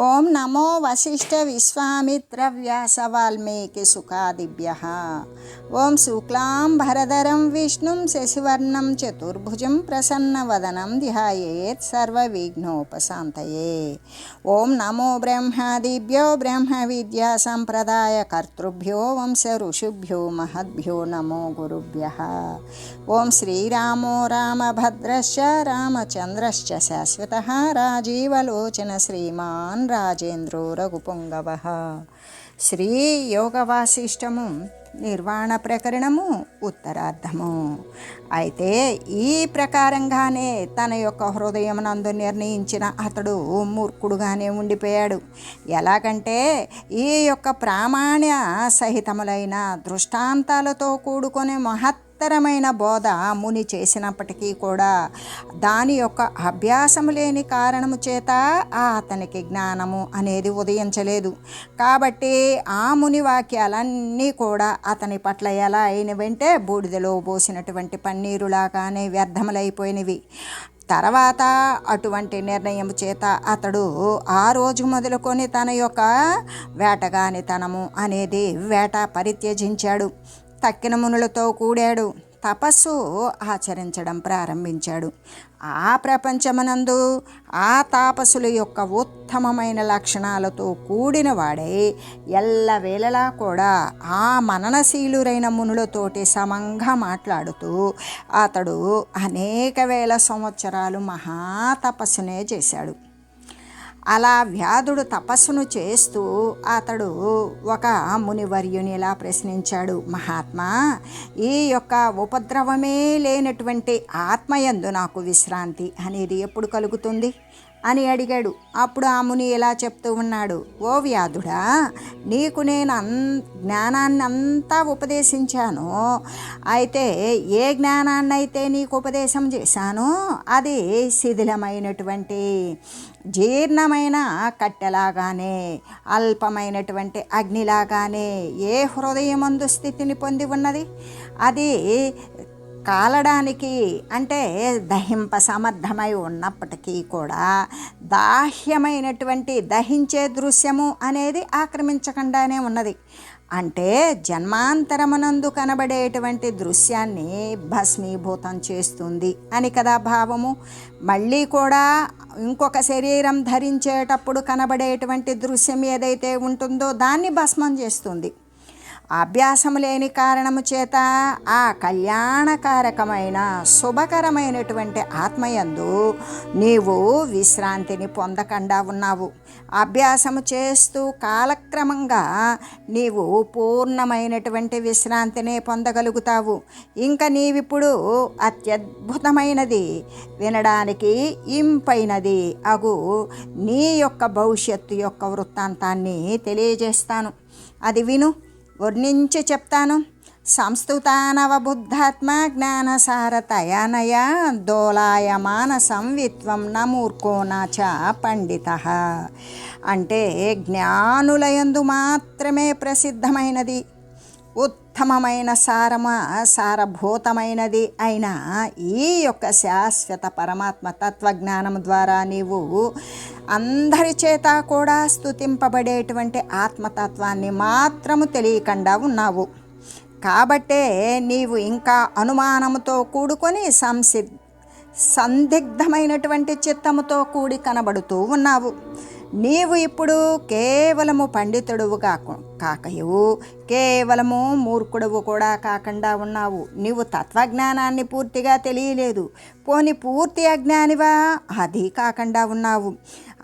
ओम नमो वशिष्ठ विश्वामित्र व्यास वाल्मीकि सुखादिभ्य। ओं शुक्ला भरधरम विष्णु शशिवर्ण चतुर्भुज प्रसन्न वदनम ध्यानोपात ओं नमो ब्रह्मादिभ्यो ब्रह्म विद्या संप्रदाय कर्तृभ्यो वंश ऋषिभ्यो महद्यो नमो गुरुभ्य। ओं श्रीरामो रामभद्रश्च रामचंद्रश्च शाश्वत राजीवलोचन श्रीमा రాజేంద్రో రఘుపుంగవ. శ్రీ యోగవాసిష్టము నిర్వాణ ప్రకరణము ఉత్తరార్ధము. అయితే ఈ ప్రకారంగానే తన యొక్క హృదయమునందు నిర్ణయించిన అతడు మూర్ఖుడుగానే ఉండిపోయాడు. ఎలాగంటే ఈ యొక్క ప్రామాణ్య సహితములైన దృష్టాంతాలతో కూడుకునే మహత్ మహత్తరమైన బోధ ముని చేసినప్పటికీ కూడా దాని యొక్క అభ్యాసము లేని కారణము చేత ఆ అతనికి జ్ఞానము అనేది ఉదయించలేదు. కాబట్టి ఆ ముని వాక్యాలన్నీ కూడా అతని పట్ల ఎలా అయినవంటే బూడిదలో పోసినటువంటి పన్నీరులాగానే వ్యర్థములైపోయినవి. తర్వాత అటువంటి నిర్ణయం చేత అతడు ఆ రోజు మొదలుకొని తన యొక్క వేటగానితనము అనేది వేట పరిత్యజించాడు. తక్కిన మునులతో కూడాడు తపస్సు ఆచరించడం ప్రారంభించాడు. ఆ ప్రపంచమనందు ఆ తాపసుల యొక్క ఉత్తమమైన లక్షణాలతో కూడిన వాడై ఎల్లవేళలా కూడా ఆ మననశీలురైన మునులతోటి సమంగా మాట్లాడుతూ అతడు అనేక వేల సంవత్సరాలు మహాతపస్సునే చేశాడు. అలా వ్యాధుడు తపస్సును చేస్తూ అతడు ఒక మునివర్యుని ఇలా ప్రశ్నించాడు మహాత్మా ఈ యొక్క ఉపద్రవమే లేనటువంటి ఆత్మయందు నాకు విశ్రాంతి అనేది ఎప్పుడు కలుగుతుంది? అని అడిగాడు. అప్పుడు ఆ ముని ఇలా చెప్తూ ఉన్నాడు. ఓ వ్యాధుడా నీకు నేను అన్ జ్ఞానాన్ని అంతా ఉపదేశించాను. అయితే ఏ జ్ఞానాన్ని అయితే నీకు ఉపదేశం చేశానో అది శిథిలమైనటువంటి జీర్ణమైన కట్టెలాగానే అల్పమైనటువంటి అగ్నిలాగానే ఏ హృదయమందు స్థితిని పొంది ఉన్నది? అది కాలడానికి అంటే దహింప సమర్థమై ఉన్నప్పటికీ కూడా దాహ్యమైనటువంటి దహించే దృశ్యము అనేది ఆక్రమించకుండానే ఉన్నది. అంటే జన్మాంతరమునందు కనబడేటువంటి దృశ్యాన్ని భస్మీభూతం చేస్తుంది అని కదా భావము. మళ్ళీ కూడా ఇంకొక శరీరం ధరించేటప్పుడు కనబడేటువంటి దృశ్యం ఏదైతే ఉంటుందో దాన్ని భస్మం చేస్తుంది. అభ్యాసం లేని కారణము చేత ఆ కళ్యాణకారకమైన శుభకరమైనటువంటి ఆత్మయందు నీవు విశ్రాంతిని పొందకుండా ఉన్నావు. అభ్యాసము చేస్తూ కాలక్రమంగా నీవు పూర్ణమైనటువంటి విశ్రాంతిని పొందగలుగుతావు. ఇంకా నీవిప్పుడు అత్యద్భుతమైనది వినడానికి ఇంపైనది అగు నీ యొక్క భవిష్యత్తు యొక్క వృత్తాంతాన్ని తెలియజేస్తాను. అది విను. వర్ణించి చెప్తాను. సంస్థుతానవబుద్ధాత్మ జ్ఞానసారతయానయ దోలాయమాన సంవిత్వం నమూర్కోనాచ పండిత. అంటే జ్ఞానులయందు మాత్రమే ప్రసిద్ధమైనది. ఉత్తమమైన సారమ సారభూతమైనది అయిన ఈ యొక్క శాశ్వత పరమాత్మ తత్వజ్ఞానం ద్వారా నీవు అందరి చేత కూడా స్థుతింపబడేటువంటి ఆత్మతత్వాన్ని మాత్రము తెలియకుండా ఉన్నావు. కాబట్టే నీవు ఇంకా అనుమానముతో కూడుకొని సంసి సందిగ్ధమైనటువంటి చిత్తముతో కూడి కనబడుతూ ఉన్నావు. నీవు ఇప్పుడు కేవలము పండితుడువు కాకు కాకయు కేవలము మూర్ఖుడువు కూడా కాకుండా ఉన్నావు. నీవు తత్వజ్ఞానాన్ని పూర్తిగా తెలియలేదు. పోని పూర్తి అజ్ఞానివా? అది కాకుండా ఉన్నావు.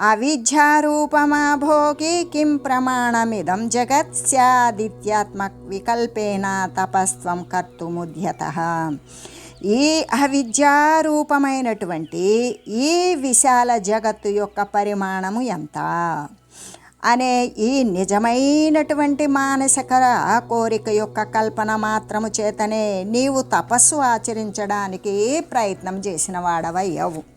అవిద్యారూపమా భోగి? కిం ప్రమాణమిదం జగత్ స్యాదిత్యాత్మక వికల్పేన? తపస్వం కర్తుముద్యత. ఈ అవిద్యారూపమైనటువంటి ఈ విశాల జగత్తు యొక్క పరిమాణము ఎంత? అనే ఈ నిజమైనటువంటి మానసిక కోరిక యొక్క కల్పన మాత్రము చేతనే నీవు తపస్సు ఆచరించడానికి ప్రయత్నం చేసిన వాడవయ్యవు.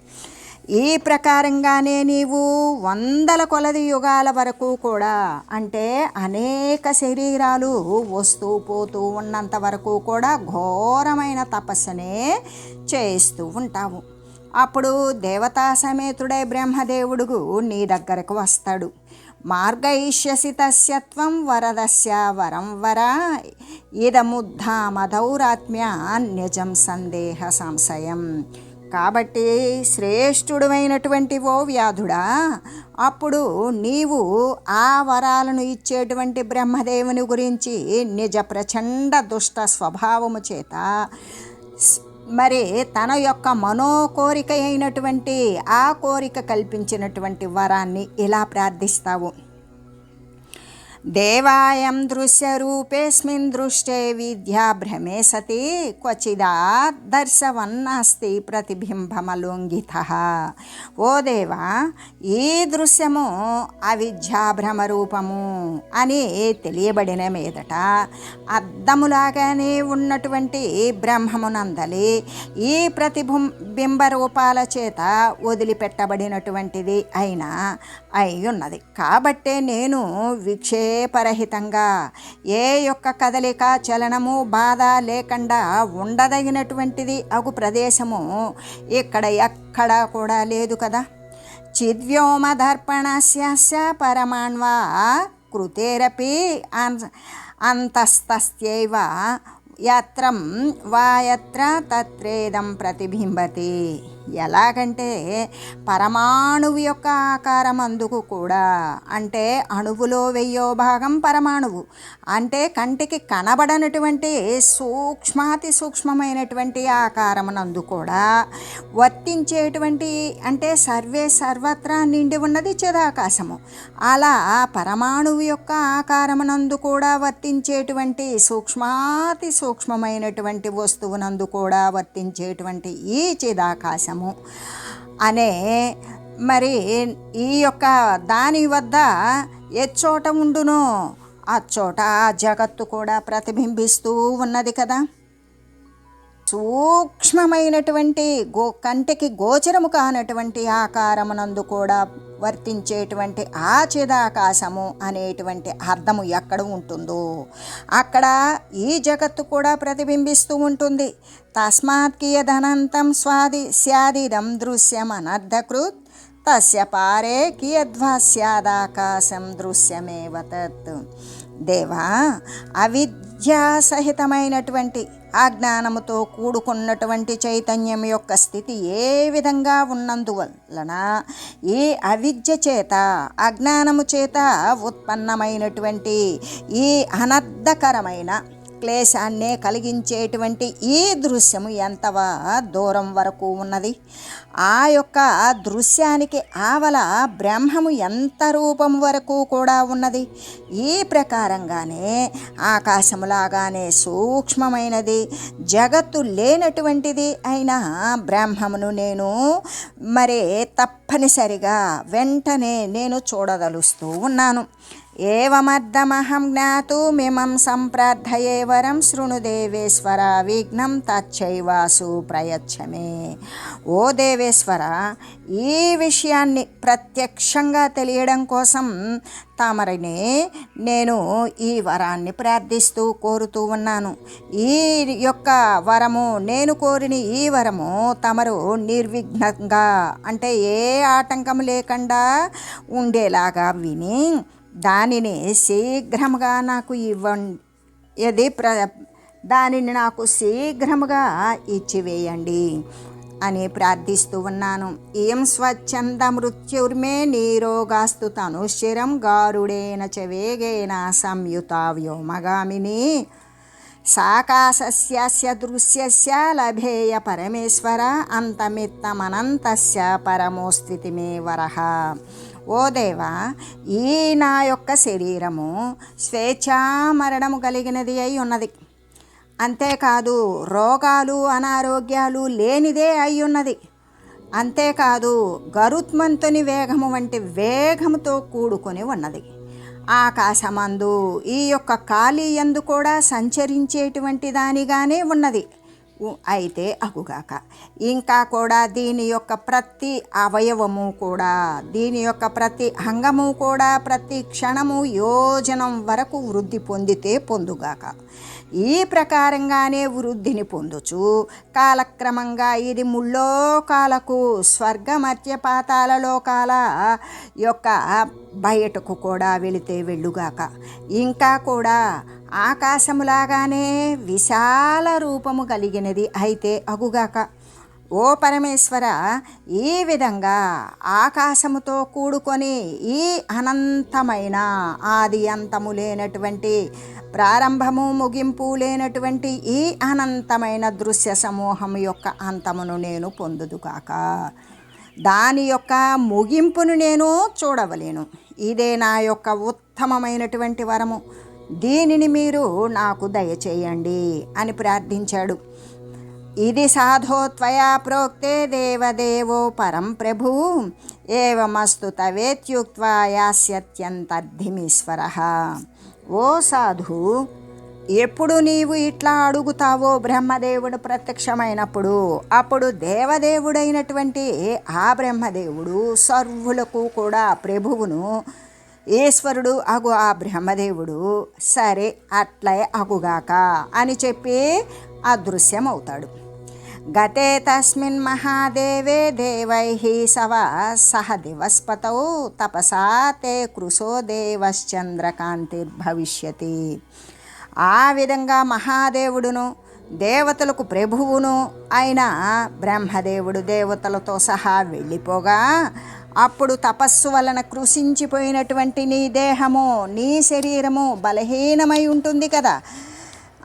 ఈ ప్రకారంగానే నీవు వందల కొలది యుగాల వరకు కూడా అంటే అనేక శరీరాలు వస్తూ పోతూ ఉన్నంత వరకు కూడా ఘోరమైన తపస్సునే చేస్తూ ఉంటావు. అప్పుడు దేవతా సమేతుడై బ్రహ్మదేవుడు నీ దగ్గరకు వస్తాడు. మార్గయిష్యసి తస్యత్వం వరదస్య వరం వర ఇదముద్ధామధౌరాత్మ్య నిజం సందేహ సంశయం. కాబట్టి శ్రేష్ఠుడమైనటువంటి ఓ వ్యాధుడా అప్పుడు నీవు ఆ వరాలను ఇచ్చేటువంటి బ్రహ్మదేవుని గురించి నిజ ప్రచండ దుష్ట స్వభావము చేత మరి తన యొక్క మనోకోరిక అయినటువంటి ఆ కోరిక కల్పించినటువంటి వరాన్ని ఇలా ప్రార్థిస్తావు. దేవాయం దృశ్యరూపేస్మిన్ దృష్టే విద్యా భ్రమే సతి క్వచిదా దర్శవన్నాస్తి ప్రతిబింబమలుంగిత ఓ దేవా ఈ దృశ్యము అవిద్యాభ్రమ రూపము అని తెలియబడిన మీదట అద్దములాగానే ఉన్నటువంటి బ్రహ్మమునందలి ఈ ప్రతిబింబ రూపాల చేత వదిలిపెట్టబడినటువంటిది అయినా అయి ఉన్నది కాబట్టే నేను విక్షే పరహితంగా. ఏ యొక్క కదలిక చలనము బాధ లేకుండా ఉండదగినటువంటిది అగు ప్రదేశము ఇక్కడ ఎక్కడా కూడా లేదు కదా. చిద్వ్యోమదర్పణస్య పరమాణ్వా కృతేరపి అన్ అంతస్తస్యైవ యత్రం వాయత్ర తత్రేదం ప్రతిబింబతి. ఎలాగంటే పరమాణువు యొక్క ఆకారం అందుకు కూడా. అంటే అణువులో వెయ్యో భాగం పరమాణువు. అంటే కంటికి కనబడనటువంటి సూక్ష్మాతి సూక్ష్మమైనటువంటి ఆకారమునందు కూడా వర్తించేటువంటి అంటే సర్వే సర్వత్రా నిండి ఉన్నది చిదాకాశము. అలా పరమాణువు యొక్క ఆకారమునందు కూడా వర్తించేటువంటి సూక్ష్మాతి సూక్ష్మమైనటువంటి వస్తువునందు కూడా వర్తించేటువంటి ఈ చిదాకాశము. అనే మరి ఈ యొక్క దాని వద్ద ఎచ్చోట ఉండునో అచ్చోట ఆ జగత్తు కూడా ప్రతిబింబిస్తూ ఉన్నది కదా. సూక్ష్మమైనటువంటి గో కంటికి గోచరము కానటువంటి ఆకారమునందు కూడా వర్తించేటువంటి ఆ చిదాకాశము అనేటువంటి అర్థము ఎక్కడ ఉంటుందో అక్కడ ఈ జగత్తు కూడా ప్రతిబింబిస్తూ ఉంటుంది. తస్మాత్ కియదనంతం స్వాది స్యాదిదం దృశ్యం అనర్ధకృత్ తస్య పారే కియద్వా స్యాదాకాశం దృశ్యమేవ తత్. దేవా అవిద్యాసహితమైనటువంటి అజ్ఞానముతో కూడుకున్నటువంటి చైతన్యం యొక్క స్థితి ఏ విధంగా ఉన్నందువలన ఈ అవిద్య చేత అజ్ఞానము చేత ఉత్పన్నమైనటువంటి ఈ అనర్థకరమైన క్లేశాన్నే కలిగించేటువంటి ఈ దృశ్యము ఎంత దూరం వరకు ఉన్నది? ఆ యొక్క దృశ్యానికి ఆవల బ్రహ్మము ఎంత రూపం వరకు కూడా ఉన్నది? ఈ ప్రకారంగానే ఆకాశములాగానే సూక్ష్మమైనది జగత్తు లేనటువంటిది అయిన బ్రహ్మమును నేను మరి తప్పనిసరిగా వెంటనే నేను చూడదలుస్తూ ఉన్నాను. ఏమర్థమహం జ్ఞాతుమిమం సంప్రార్థయే వరం శృణు దేవేశ్వర విఘ్నం తచ్చైవాసు ప్రయచ్చమే. ఓ దేవేశ్వర ఈ విషయాన్ని ప్రత్యక్షంగా తెలియడం కోసం తమరిని నేను ఈ వరాన్ని ప్రార్థిస్తూ కోరుతూ ఉన్నాను. ఈ యొక్క వరము నేను కోరిన ఈ వరము తమరు నిర్విఘ్నంగా అంటే ఏ ఆటంకం లేకుండా ఉండేలాగా విని దానిని శీఘ్రముగా నాకు ఇవ్వండి ఇది ప్ర దానిని నాకు శీఘ్రముగా ఇచ్చివేయండి అని ప్రార్థిస్తూ ఉన్నాను. ఏం స్వచ్ఛంద మృత్యుర్మే నీరోగాస్తు తనుశిరం గారుడేన చ వేగేన సంయుత వ్యోమగామిని సాకాశస్య దృశ్యస్య లభేయ పరమేశ్వర అంతమిత్తమనంతస్య పరమోస్థితిమే వరహ ఓ దేవా ఈ నా యొక్క శరీరము స్వేచ్ఛా మరణము కలిగినది అయి ఉన్నది. అంతేకాదు రోగాలు అనారోగ్యాలు లేనిదే అయి ఉన్నది. అంతేకాదు గరుత్మంతుని వేగము వంటి వేగముతో కూడుకొని ఉన్నది. ఆకాశమందు ఈ యొక్క ఖాళీ యందు కూడా సంచరించేటువంటి దానిగానే ఉన్నది. అయితే అగుగాక. ఇంకా కూడా దీని యొక్క ప్రతి అవయవము కూడా దీని యొక్క ప్రతి అంగము కూడా ప్రతి క్షణము యోజనం వరకు వృద్ధి పొందితే పొందుగాక. ఈ ప్రకారంగానే వృద్ధిని పొందుచు. కాలక్రమంగా ఇది ముల్లోకాలకు స్వర్గ పాతాల లోకాల యొక్క బయటకు కూడా వెళితే వెళ్ళుగాక. ఇంకా కూడా ఆకాశములాగానే విశాల రూపము కలిగినది అయితే అగుగాక. ఓ పరమేశ్వర ఈ విధంగా ఆకాశముతో కూడుకొని ఈ అనంతమైన ఆది అంతము లేనటువంటి ప్రారంభము ముగింపు లేనటువంటి ఈ అనంతమైన దృశ్య సమూహం యొక్క అంతమును నేను పొందుదుగాక దాని యొక్క ముగింపును నేను చూడవలేను. ఇదే నా యొక్క ఉత్తమమైనటువంటి వరము. దీనిని మీరు నాకు దయచేయండి అని ప్రార్థించాడు. ఇది సాధో త్వయా ప్రోక్తే దేవదేవో పరం ప్రభు. ఏవమస్తు తవేత్యుక్వా యాస్యత్యంతర్ధిమీశ్వర. ఓ సాధు ఎప్పుడు నీవు ఇట్లా అడుగుతావో బ్రహ్మదేవుడు ప్రత్యక్షమైనప్పుడు అప్పుడు దేవదేవుడైనటువంటి ఆ బ్రహ్మదేవుడు సర్వులకు కూడా ప్రభువును ఈశ్వరుడు అగు ఆ బ్రహ్మదేవుడు సరే అట్లే అగుగాక అని చెప్పి అదృశ్యమవుతాడు. గతే తస్మిన్ మహాదేవే దేవై సవ సహ దివస్పతౌ తపసా తే కృశో దేవశ్చంద్రకాంతిర్భవిష్యతి. ఆ విధంగా మహాదేవుడును దేవతలకు ప్రభువును అయిన బ్రహ్మదేవుడు దేవతలతో సహా వెళ్ళిపోగా అప్పుడు తపస్సు వలన కృషించిపోయినటువంటి నీ దేహము నీ శరీరము బలహీనమై ఉంటుంది కదా.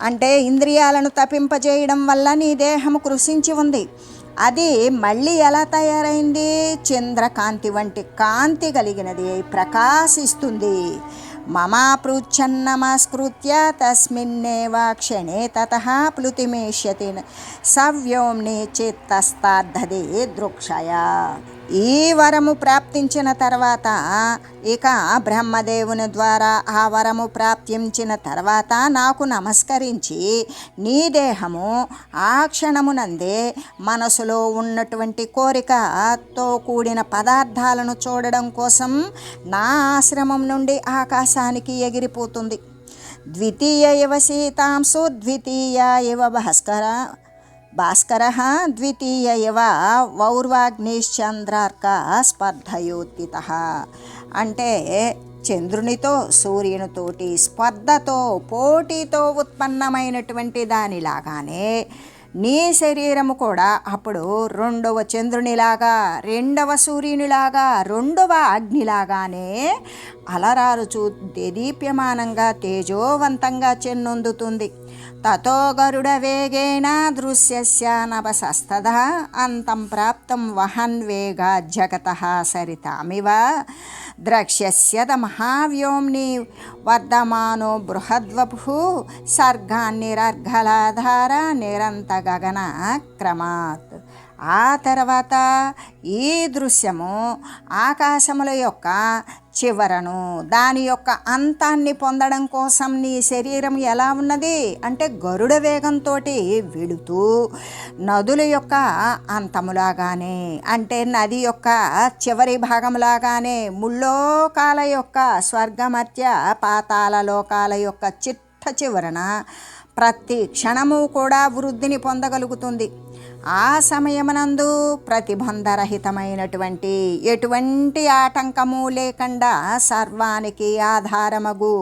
అంటే ఇంద్రియాలను తపింపజేయడం వల్ల నీ దేహము కృషించి ఉంది. అది మళ్ళీ ఎలా తయారైంది? చంద్రకాంతి వంటి కాంతి కలిగినది ప్రకాశిస్తుంది. మమాపృచ్ఛన్నమస్కృత్య తస్మిన్నేవ క్షణే తత ప్లుతిమేష్యతి సవ్యోమ్ని చిత్తస్తార్థది దృక్షయ. ఈ వరము ప్రాప్తించిన తర్వాత ఇక బ్రహ్మదేవుని ద్వారా ఆ వరము ప్రాప్తించిన తర్వాత నాకు నమస్కరించి నీ దేహము ఆ క్షణమునందే మనసులో ఉన్నటువంటి కోరికతో కూడిన పదార్థాలను చూడడం కోసం నా ఆశ్రమం నుండి ఆకాశానికి ఎగిరిపోతుంది. ద్వితీయ ఇవ సీతాంశు ద్వితీయ ఇవ భాస్కర భాస్కర ద్వితీయ ఇవ వౌర్వాగ్నిశ్చంద్రార్క స్పర్ధయోత్తిత. అంటే చంద్రునితో సూర్యునితోటి స్పర్ధతో పోటీతో ఉత్పన్నమైనటువంటి దానిలాగానే నీ శరీరము కూడా అప్పుడు రెండవ చంద్రునిలాగా రెండవ సూర్యునిలాగా రెండవ అగ్నిలాగానే అలరారుచు దేదీప్యమానంగా తేజోవంతంగా చెన్నొందుతుంది. తతో గరుడ వేగేన దృశ్యస్య నభసస్తద అంతం ప్రాప్తం వహన్ వేగా జగత సరితామివ ద్రక్ష్యస్యద మహావ్యోమ్ని వర్ధమానో బృహద్వపు సర్గాన్నిరర్ఘలాధార నిరంత గగన క్రమాత్ ఆ తర్వాత ఈ దృశ్యము ఆకాశముల యొక్క చివరను. దాని యొక్క అంతాన్ని పొందడం కోసం నీ శరీరం ఎలా ఉన్నది? అంటే గరుడ వేగంతో వెళుతూ నదుల యొక్క అంతములాగానే అంటే నది యొక్క చివరి భాగంలాగానే ముల్లోకాల యొక్క స్వర్గమత్య పాతాల లోకాల యొక్క చిట్ట చివరన ప్రతి క్షణము కూడా వృద్ధిని పొందగలుగుతుంది. ఆ సమయమునందు ప్రతిబంధరహితమైనటువంటి ఎటువంటి ఆటంకము లేకుండా సర్వానికి ఆధారమగు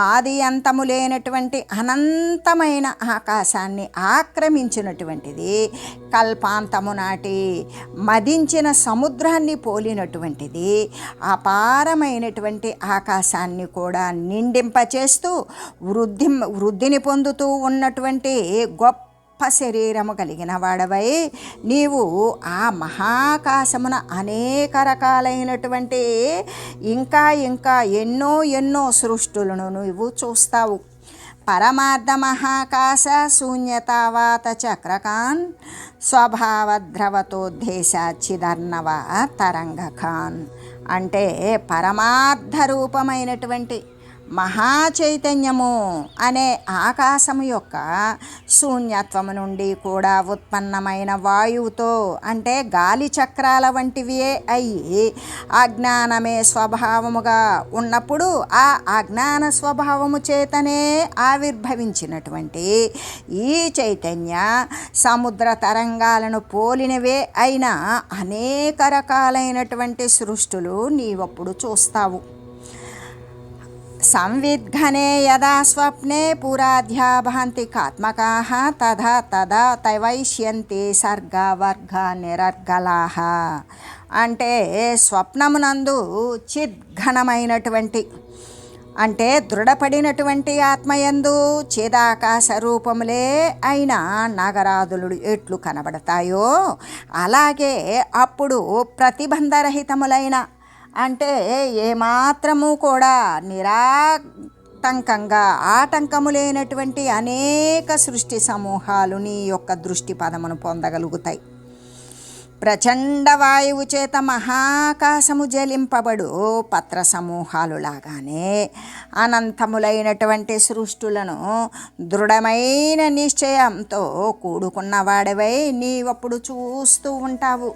ఆది అంతము లేనటువంటి అనంతమైన ఆకాశాన్ని ఆక్రమించినటువంటిది కల్పాంతము నాటి మదించిన సముద్రాన్ని పోలినటువంటిది అపారమైనటువంటి ఆకాశాన్ని కూడా నిండింపచేస్తూ వృద్ధి వృద్ధిని పొందుతూ ఉన్నటువంటి గొప్ప గొప్ప శరీరము కలిగిన వాడవై నీవు ఆ మహాకాశమున అనేక రకాలైనటువంటి ఇంకా ఇంకా ఎన్నో ఎన్నో సృష్టులను నువ్వు చూస్తావు. పరమార్థ మహాకాశ శూన్యతావాత చక్రకాన్ స్వభావద్రవతోద్దేశాచిదర్ణవ తరంగఖాన్ అంటే పరమార్థ రూపమైనటువంటి మహాచైతన్యము అనే ఆకాశము యొక్క శూన్యత్వము నుండి కూడా ఉత్పన్నమైన వాయువుతో అంటే గాలి చక్రాల వంటివి అయ్యి అజ్ఞానమే స్వభావముగా ఉన్నప్పుడు ఆ అజ్ఞాన స్వభావము చేతనే ఆవిర్భవించినటువంటి ఈ చైతన్య సముద్ర తరంగాలను పోలినవే అయిన అనేక రకాలైనటువంటి సృష్టులు నీవప్పుడు చూస్తావు. సంవిద్ఘనే యదా స్వప్నే పురాధ్యాభాంతి కాత్మకా తదా తదా తైవైష్యంతి సర్గ వర్గ నిరర్గలా అంటే స్వప్నమునందు చిద్ఘనమైనటువంటి అంటే దృఢపడినటువంటి ఆత్మయందు చిదాకాశ రూపములే అయిన నాగరాదులు ఎట్లు కనబడతాయో అలాగే అప్పుడు ప్రతిబంధరహితములైన అంటే ఏమాత్రము కూడా నిరాటంకంగా ఆటంకము లేనటువంటి అనేక సృష్టి సమూహాలు నీ యొక్క దృష్టి పదమును పొందగలుగుతాయి. ప్రచండ వాయువు చేత మహాకాశము జలింపబడు పత్ర సమూహాలు లాగానే అనంతములైనటువంటి సృష్టులను దృఢమైన నిశ్చయంతో కూడుకున్నవాడవై నీవప్పుడు చూస్తూ ఉంటావు.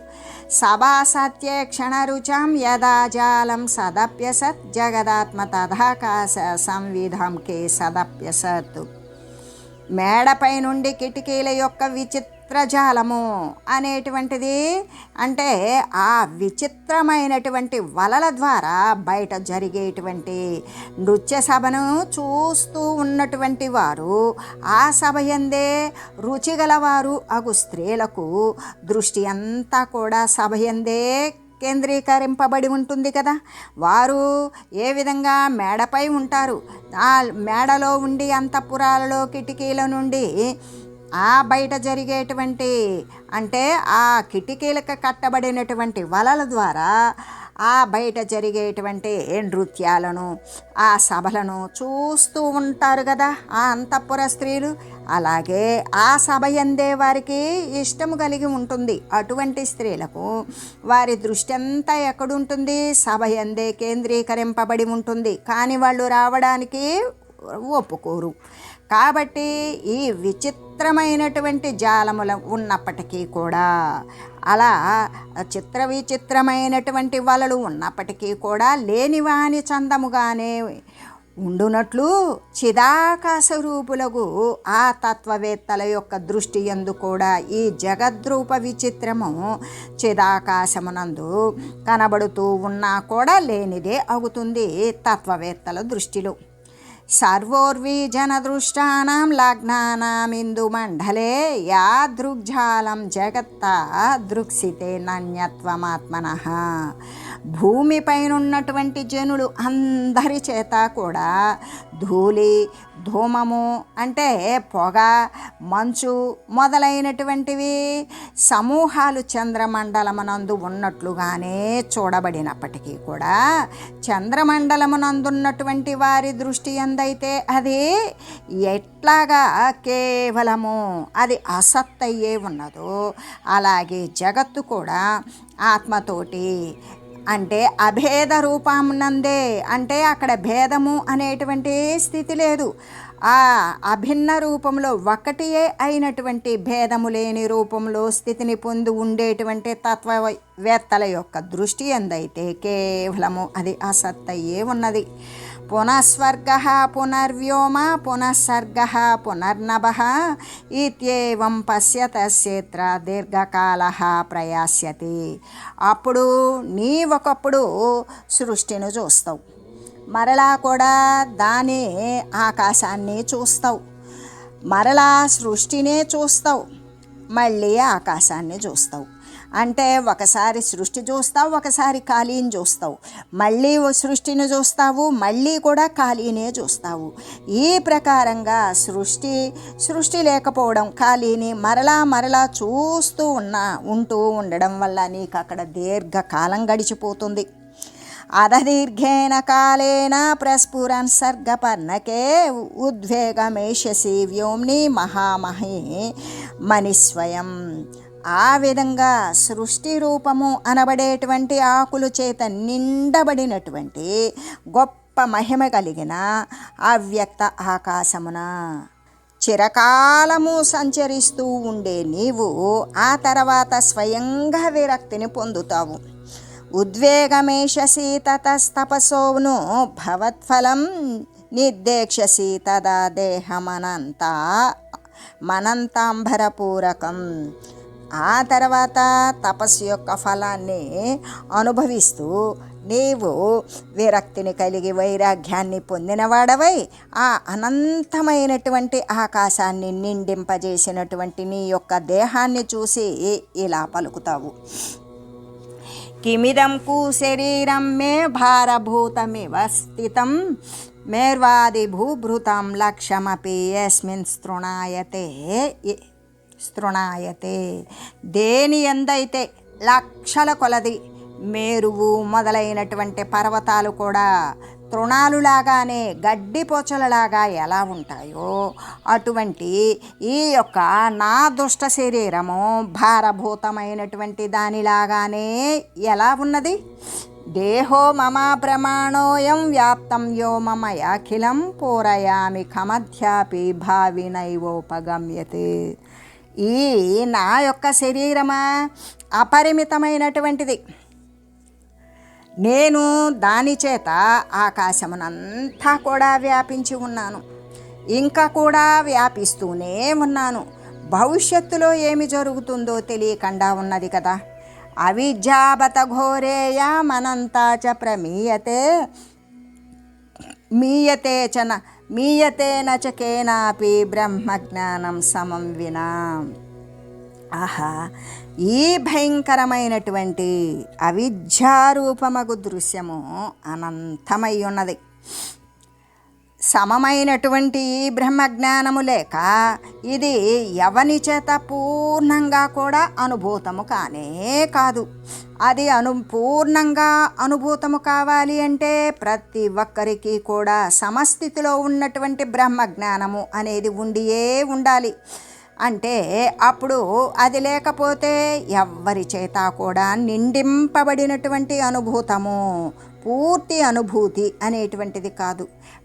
సభా సత్య క్షణరుచాం యదాజాలం సదప్యసత్ జగదాత్మ తథాకాశ సంవిధం కే సదప్యసత్. మేడపై నుండి కిటికీల యొక్క విచిత్ర ప్రజాలము అనేటువంటిది అంటే ఆ విచిత్రమైనటువంటి వలల ద్వారా బయట జరిగేటువంటి నృత్య సభను చూస్తూ ఉన్నటువంటి వారు ఆ సభ ఎందే రుచిగలవారు అగు స్త్రీలకు దృష్టి అంతా కూడా సభ ఎందే కేంద్రీకరింపబడి ఉంటుంది కదా. వారు ఏ విధంగా మేడపై ఉంటారు? ఆ మేడలో ఉండి అంతఃపురాలలో కిటికీల నుండి ఆ బయట జరిగేటువంటి అంటే ఆ కిటికీలకు కట్టబడినటువంటి వలల ద్వారా ఆ బయట జరిగేటువంటి నృత్యాలను ఆ సభలను చూస్తూ ఉంటారు కదా ఆ అంతఃపుర స్త్రీలు. అలాగే ఆ సభ ఎందే వారికి ఇష్టము కలిగి ఉంటుంది. అటువంటి స్త్రీలకు వారి దృష్టి అంతా ఎక్కడుంటుంది? సభ ఎందే కేంద్రీకరింపబడి ఉంటుంది. కానీ వాళ్ళు రావడానికి ఒప్పుకోరు. కాబట్టి ఈ విచిత్ర విచిత్రమైనటువంటి జాలముల ఉన్నప్పటికీ కూడా అలా చిత్ర విచిత్రమైనటువంటి వలలు ఉన్నప్పటికీ కూడా లేనివాని చందముగానే ఉండునట్లు చిదాకాశ రూపులకు ఆ తత్వవేత్తల యొక్క దృష్టి ఎందు కూడా ఈ జగద్రూప విచిత్రము చిదాకాశమునందు కనబడుతూ ఉన్నా కూడా లేనిదే అవుతుంది తత్వవేత్తల దృష్టిలో. సర్వోర్వీజనదృష్టానాం లగ్నానామిందుమండలే యాదృగ్జాలం జగత్తా దృక్సితే నన్యత్వమాత్మన. భూమిపైనున్నటువంటి జనులు అందరి చేత కూడా ధూళి ధూమము అంటే పొగ మంచు మొదలైనటువంటివి సమూహాలు చంద్రమండలమునందు ఉన్నట్లుగానే చూడబడినప్పటికీ కూడా చంద్రమండలమునందున్నటువంటి వారి దృష్టి ఎందైతే అది ఎట్లాగా కేవలము అది అసత్తయ్యే ఉన్నదో అలాగే జగత్తు కూడా ఆత్మతోటి అంటే అభేద రూపమునందే. అంటే అక్కడ భేదము అనేటువంటి స్థితి లేదు. ఆ అభిన్న రూపంలో ఒకటియే అయినటువంటి భేదము లేని రూపంలో స్థితిని పొంది ఉండేటువంటి తత్వవేత్తల యొక్క దృష్టి ఎందైతే కేవలము అది అసత్తయ్యే ఉన్నది. పునఃస్వర్గ పునర్వ్యోమ పునఃసర్గ పునర్నభ ఇత్యేవం పశ్యతస్యేత్ర దీర్ఘకాల ప్రయాస్యతి అప్పుడు నీ ఒకప్పుడు సృష్టిని చూస్తావు। మరలా కూడా దాని ఆకాశాన్ని చూస్తావు। మరలా సృష్టినే చూస్తావు। మళ్ళీ ఆకాశాన్ని చూస్తావు। అంటే ఒకసారి సృష్టి చూస్తావు ఒకసారి ఖాళీని చూస్తావు. మళ్ళీ సృష్టిని చూస్తావు మళ్ళీ కూడా ఖాళీనే చూస్తావు. ఈ ప్రకారంగా సృష్టి సృష్టి లేకపోవడం ఖాళీని మరలా మరలా చూస్తూ ఉన్నా ఉంటూ ఉండడం వల్ల నీకు అక్కడ దీర్ఘకాలం గడిచిపోతుంది. అధదీర్ఘేన కాలేన ప్రస్ఫురన్ సర్గపర్ణకే ఉద్వేగమేషసి వ్యోమ్ని మహామహి మనిస్వయం. ఆ విధంగా సృష్టి రూపము అనబడేటువంటి ఆకులు చేత నిండబడినటువంటి గొప్ప మహిమ కలిగిన అవ్యక్త ఆకాశమున. చిరకాలము సంచరిస్తూ ఉండే నీవు ఆ తర్వాత స్వయంగా విరక్తిని పొందుతావు. ఉద్వేగమేషసి తతస్తపసోను భవత్ఫలం నిర్దేక్షసి తదా దేహమనంతా మనంతాంబరపూరకం ఆ తర్వాత తపస్సు యొక్క ఫలాన్ని అనుభవిస్తూ నీవు విరక్తిని కలిగి వైరాగ్యాన్ని పొందినవాడవై ఆ అనంతమైనటువంటి ఆకాశాన్ని నిండింపజేసినటువంటి నీ యొక్క దేహాన్ని చూసి ఇలా పలుకుతావు. కిమిదం కూ శరీరం మే భారభూతమివ స్థితం మేర్వాది భూభృతం లక్ష్యమపి యస్మిన్ స్తృణాయతే స్తృణాయతే దేని ఎందైతే లక్షల కొలది మేరువు మొదలైనటువంటి పర్వతాలు కూడా తృణాలులాగానే గడ్డిపోచలలాగా ఎలా ఉంటాయో అటువంటి ఈ యొక్క నా దుష్ట శరీరము భారభూతమైనటువంటి దానిలాగానే ఎలా ఉన్నది? దేహో మమ ప్రమాణోయం వ్యాప్తం యో మమ అఖిలం పూరయామి కమధ్యాపి భావినైవోపగమ్యతే ఈ నా యొక్క శరీరమా అపరిమితమైనటువంటిది. నేను దాని చేత ఆకాశమునంతా కూడా వ్యాపించి ఉన్నాను. ఇంకా కూడా వ్యాపిస్తూనే ఉన్నాను. భవిష్యత్తులో ఏమి జరుగుతుందో తెలియకుండా ఉన్నది కదా. అవిద్యాబత ఘోరేయ మనంతా చ ప్రమీయతే మీయతే చన మీయతే నచ కేనాపి బ్రహ్మజ్ఞానం సమం వినా. ఆహా ఈ భయంకరమైనటువంటి అవిద్యారూపమగు దృశ్యము అనంతమై ఉన్నది. సమమైనటువంటి బ్రహ్మ బ్రహ్మజ్ఞానము లేక ఇది ఎవని చేత పూర్ణంగా కూడా అనుభూతము కానే కాదు. అది అను పూర్ణంగా అనుభూతము కావాలి అంటే ప్రతి ఒక్కరికి కూడా సమస్థితిలో ఉన్నటువంటి బ్రహ్మజ్ఞానము అనేది ఉండియే ఉండాలి. అంటే అప్పుడు అది లేకపోతే ఎవ్వరి చేత కూడా నిండింపబడినటువంటి అనుభూతము పూర్తి అనుభూతి అనేటువంటిది కాదు.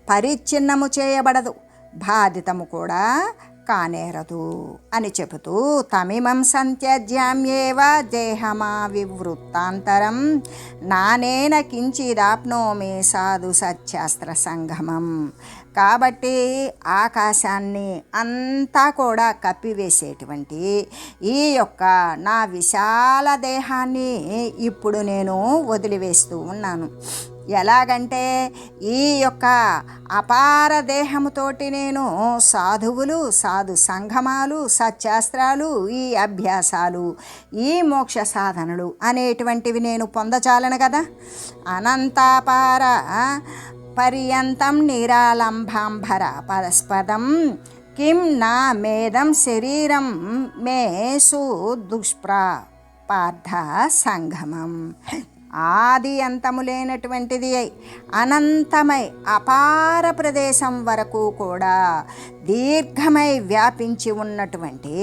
పరిచ్ఛిన్నము చేయబడదు. బాధితము కూడా కానేరదు అని చెబుతూ తమిమం సంత్యజ్యామ్యేవ దేహమా వివృత్తాంతరం నానేన కించిదాప్నోమి సాధు సత్యాస్త్ర సంగమం. కాబట్టి ఆకాశాన్ని అంతా కూడా కప్పివేసేటువంటి ఈ యొక్క నా విశాల దేహాన్ని ఇప్పుడు నేను వదిలివేస్తూ ఉన్నాను. ఎలాగంటే ఈ యొక్క అపార దేహముతోటి నేను సాధువులు సాధు సంగమాలు సత్యాస్త్రాలు ఈ అభ్యాసాలు ఈ మోక్ష సాధనలు అనేటువంటివి నేను పొందచాలను కదా. అనంతాపార పర్యంతం నిరాలంబాంబర పరస్పదం కిం నా మేదం శరీరం మే సుదుష్ప్రా పార్థ సంగమం ఆది అంతము లేనటువంటిది అయి అనంతమై అపార ప్రదేశం వరకు కూడా దీర్ఘమై వ్యాపించి ఉన్నటువంటి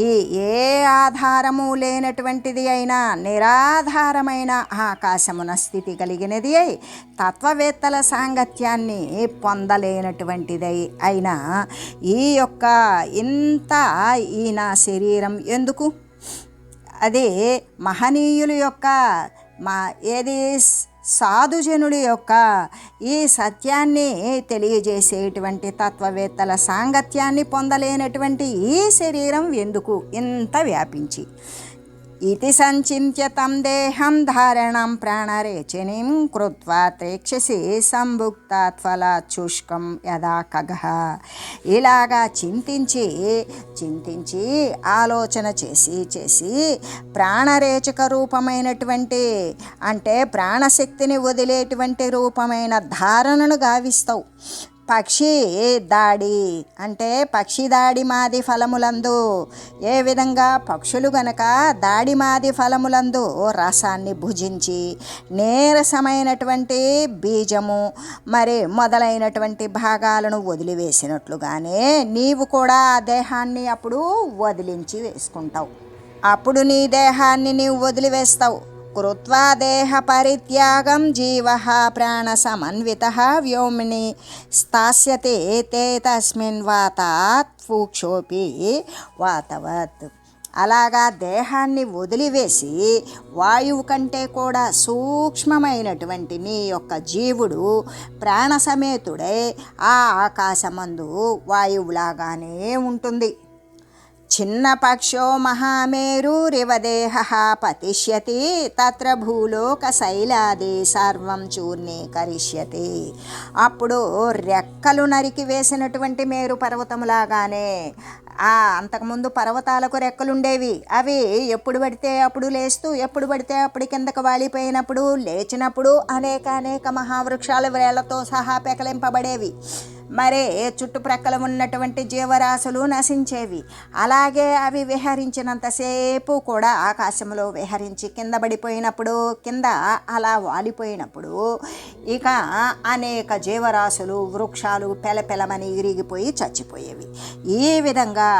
ఈ ఏ ఆధారము లేనటువంటిది అయినా నిరాధారమైన ఆకాశమున స్థితి కలిగినది అయి తత్వవేత్తల సాంగత్యాన్ని పొందలేనటువంటిదై అయినా ఈ యొక్క ఇంత ఈ నా శరీరం ఎందుకు? అదే మహనీయుల యొక్క మా ఏది సాధుజనుడి యొక్క ఈ సత్యాన్ని తెలియజేసేటువంటి తత్వవేత్తల సాంగత్యాన్ని పొందలేనటువంటి ఈ శరీరం ఎందుకు ఇంత వ్యాపించి? ఇది సంచింత్య తం దేహం ధారణం ప్రాణరేచనిం కృత్వా త్రేక్షసి సంభుక్తాత్ఫలాచుష్కం యదా కగహ ఇలాగా చింతించి చింతించి ఆలోచన చేసి చేసి ప్రాణరేచక రూపమైనటువంటి అంటే ప్రాణశక్తిని వదిలేటువంటి రూపమైన ధారణను గావిస్తావు। పక్షి దాడి. అంటే పక్షి దాడి మాది ఫలములందు. ఏ విధంగా పక్షులు గనక దాడి మాది ఫలములందు రసాన్ని భుజించి నీరసమైనటువంటి బీజము మరి మొదలైనటువంటి భాగాలను వదిలివేసినట్లుగానే నీవు కూడా ఆ దేహాన్ని అప్పుడు వదిలించి వేసుకుంటావు. అప్పుడు నీ దేహాన్ని నీవు వదిలివేస్తావు. కృత్వా దేహ పరిత్యాగం జీవ ప్రాణసమన్విత వ్యోమిని స్థాస్యతే తే తస్మిన్ వాతాత్ పూక్షోపి వాతవత్ అలాగా దేహాన్ని వదిలివేసి వాయువు కంటే కూడా సూక్ష్మమైనటువంటి నీ యొక్క జీవుడు ప్రాణ సమేతుడై ఆ ఆకాశమందు వాయువులాగానే ఉంటుంది. చిన్న పక్షో మహామేరురివదేహ పతిష్యతి తత్ర భూలోక శైలాది సర్వం చూర్ణీకరిష్యతి. అప్పుడు రెక్కలు నరికి వేసినటువంటి మేరు పర్వతములాగానే ఆ అంతకుముందు పర్వతాలకు రెక్కలుండేవి. అవి ఎప్పుడు పడితే అప్పుడు లేస్తూ ఎప్పుడు పడితే అప్పుడు కిందకు వాలిపోయినప్పుడు లేచినప్పుడు అనేక అనేక మహావృక్షాల వేళ్ళతో సహా పెకలింపబడేవి. మరే చుట్టుప్రక్కల ఉన్నటువంటి జీవరాశులు నశించేవి? అలాగే అవి విహరించినంతసేపు కూడా ఆకాశంలో విహరించి కింద పడిపోయినప్పుడు కింద అలా వాలిపోయినప్పుడు ఇక అనేక జీవరాశులు వృక్షాలు పెలపెలమని ఇరిగిపోయి చచ్చిపోయేవి. ఈ విధంగా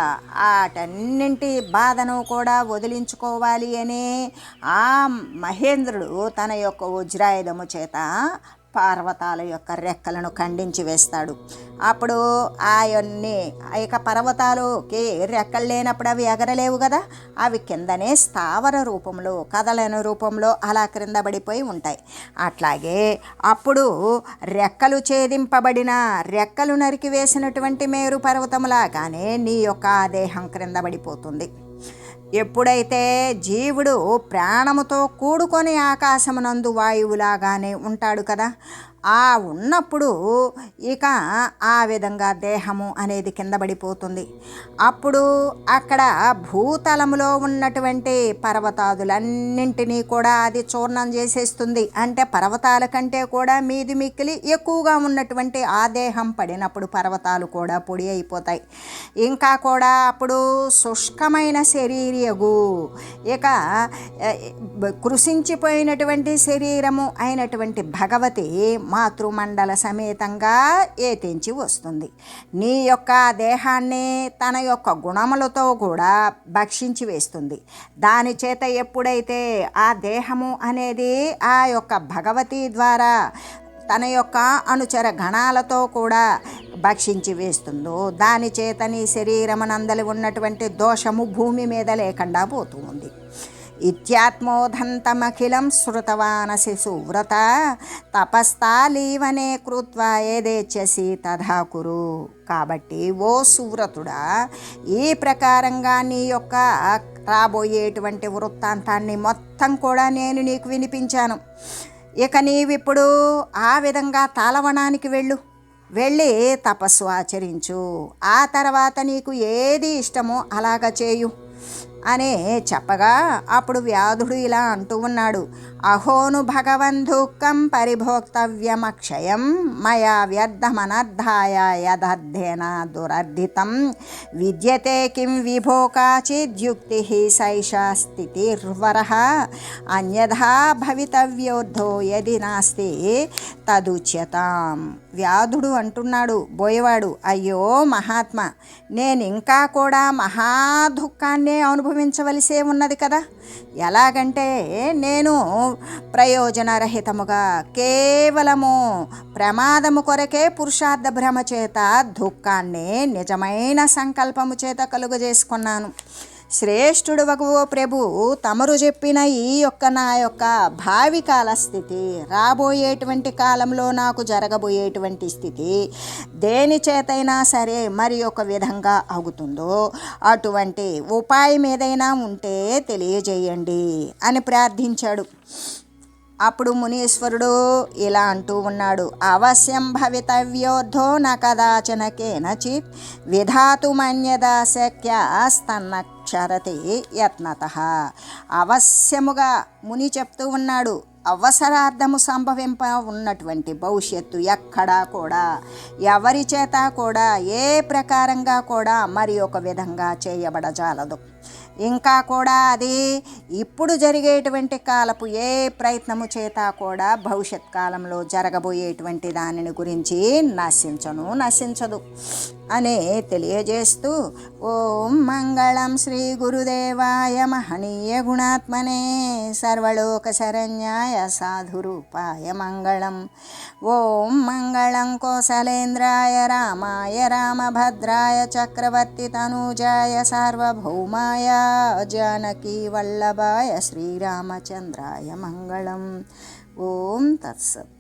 వాటన్నింటి బాధను కూడా వదిలించుకోవాలి అని ఆ మహేంద్రుడు తన యొక్క వజ్రాయుధము చేత పర్వతాల యొక్క రెక్కలను ఖండించి వేస్తాడు. అప్పుడు ఆయన్ని ఇక పర్వతాలుకి రెక్కలు లేనప్పుడు అవి ఎగరలేవు కదా? అవి కిందనే స్థావర రూపంలో కదలని రూపంలో అలా క్రింద పడిపోయి ఉంటాయి. అట్లాగే అప్పుడు రెక్కలు ఛేదింపబడిన రెక్కలు నరికి వేసినటువంటి మేరు పర్వతములాగానే నీ యొక్క దేహం క్రింద పడిపోతుంది ఎప్పుడైతే జీవుడు ప్రాణముతో కూడుకొని ఆకాశమునందు వాయువులాగానే ఉంటాడు కదా ఆ ఉన్నప్పుడు ఇక ఆ విధంగా దేహము అనేది కింద పడిపోతుంది. అప్పుడు అక్కడ భూతలములో ఉన్నటువంటి పర్వతాదులన్నింటినీ కూడా అది చూర్ణం చేసేస్తుంది. అంటే పర్వతాల కంటే కూడా మీది మిక్కిలి ఎక్కువగా ఉన్నటువంటి ఆ దేహం పడినప్పుడు పర్వతాలు కూడా పొడి అయిపోతాయి. ఇంకా కూడా అప్పుడు శుష్కమైన శరీరగు ఇక కృషించిపోయినటువంటి శరీరము అయినటువంటి భగవతి మాతృమండల సమేతంగా ఏతించి వస్తుంది. నీ యొక్క దేహాన్ని తన యొక్క గుణములతో కూడా భక్షించి వేస్తుంది. దాని చేత ఎప్పుడైతే ఆ దేహము అనేది ఆ యొక్క భగవతి ద్వారా తన యొక్క అనుచర గణాలతో కూడా భక్షించి వేస్తుందో దాని చేత నీ శరీరమునందలి ఉన్నటువంటి దోషము భూమి మీద లేకుండా పోతూ ఉంది. ఇత్యాత్మోదంతమఖిలం శృతవానసి సువ్రత తపస్తాలీవనే కృత్వా ఏదేచ్చసి తథా కురు కాబట్టి ఓ సువ్రతుడా ఈ ప్రకారంగా నీ యొక్క రాబోయేటువంటి వృత్తాంతాన్ని మొత్తం కూడా నేను నీకు వినిపించాను. ఇక నీవిప్పుడు ఆ విధంగా తాళవనానికి వెళ్ళు. వెళ్ళి తపస్సు ఆచరించు. ఆ తర్వాత నీకు ఏది ఇష్టమో అలాగ చేయు. అనే చెప్పగా అప్పుడు వ్యాధుడు ఇలా అంటూ ఉన్నాడు. అహోను భగవన్ దుఃఖం పరిభోక్తవ్యమక్షయం మయా వ్యర్థమనర్థాయ యదర్థేన దురర్థితం విద్యతే కిం విభో కాచిద్యుక్తి సైషా స్థితిర్వర. అన్యథా భవితవ్యోర్ధో యది నాస్తి తదుచ్యతాం. వ్యాధుడు అంటున్నాడు బోయవాడు అయ్యో మహాత్మ నేనింకా కూడా మహా దుఃఖాన్నే అనుభవించవలసే ఉన్నది కదా? ఎలాగంటే నేను ప్రయోజనరహితముగా కేవలము ప్రమాదము కొరకే పురుషార్థ భ్రమ చేత దుఃఖాన్ని నిజమైన సంకల్పము చేత కలుగజేసుకున్నాను. శ్రేష్ఠుడు వగువో ప్రభు తమరు చెప్పిన ఈ యొక్క నా యొక్క భావి కాల స్థితి రాబోయేటువంటి కాలంలో నాకు జరగబోయేటువంటి స్థితి దేని చేతైనా సరే మరి ఒక విధంగా అవుతుందో అటువంటి ఉపాయం ఏదైనా ఉంటే తెలియజేయండి అని ప్రార్థించాడు. అప్పుడు మునీశ్వరుడు ఇలా అంటూ ఉన్నాడు అవశ్యం భవితవ్యోధో న కదాచన కేనచిత్ విధాతుమన్యదా శక్యాస్తన్న చరతి యత్నత. అవశ్యముగా ముని చెప్తూ ఉన్నాడు అవసరార్థము సంభవింప ఉన్నటువంటి భవిష్యత్తు ఎక్కడా కూడా ఎవరి చేత కూడా ఏ ప్రకారంగా కూడా మరి ఒక విధంగా చేయబడజాలదు. ఇంకా కూడా అది ఇప్పుడు జరిగేటువంటి కాలపు ఏ ప్రయత్నము చేత కూడా భవిష్యత్ కాలంలో జరగబోయేటువంటి దానిని గురించి నశించను నశించదు అనే తెలియజేస్తూ ఓం మంగళం శ్రీ గురుదేవాయ మహనీయ గుణాత్మనే సర్వలోక శరణ్యాయ సాధురూపాయ మంగళం. ఓం మంగళం కోసలేంద్రాయ రామాయ రామభద్రాయ చక్రవర్తి తనూజాయ సార్వభౌమాయ జానకీ వల్లభాయ శ్రీరామచంద్రాయ మంగళం. ఓం తత్సత్.